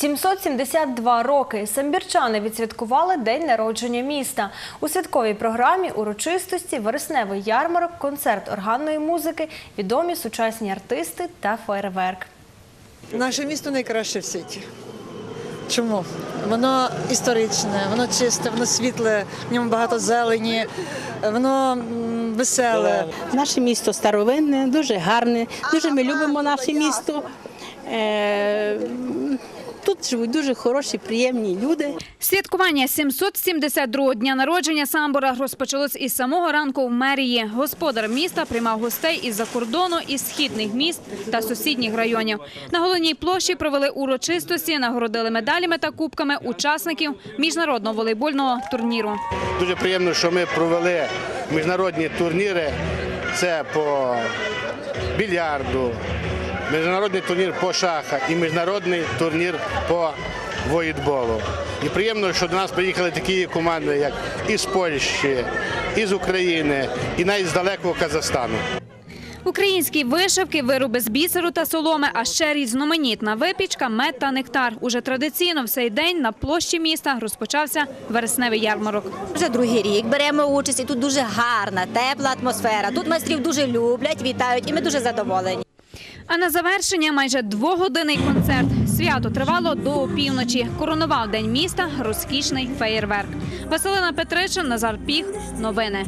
772 роки самбірчани відсвяткували день народження міста. У святковій програмі урочистості, вересневий ярмарок, концерт органної музики, відомі сучасні артисти та фейерверк. Наше місто найкраще в світі. Чому? Воно історичне, воно чисте, воно світле, в ньому багато зелені, воно веселе. Наше місто старовинне, дуже гарне. Дуже ми любимо наше місто. Е, Тут живуть дуже хороші, приємні люди. Святкування 772-го дня народження Самбора розпочалось із самого ранку в мерії. Господар міста приймав гостей із-за кордону, із східних міст та сусідніх районів. На головній площі провели урочистості, нагородили медалями та кубками учасників міжнародного волейбольного турніру. Дуже приємно, що ми провели міжнародні турніри. Це по більярду, міжнародний турнір по шахах і міжнародний турнір по воїтболу. І приємно, що до нас приїхали такі команди, як із Польщі, із України, і навіть з далекого Казахстану. Українські вишивки, вироби з бісеру та соломи, а ще різноманітна випічка, мед та нектар. Уже традиційно в цей день на площі міста розпочався вересневий ярмарок. Вже другий рік беремо участь, і тут дуже гарна, тепла атмосфера. Тут майстрів дуже люблять, вітають, і ми дуже задоволені. А на завершення майже двогодинний концерт. Свято тривало до опівночі. Коронував день міста розкішний феєрверк. Василина Петричин, Назар Піх. Новини.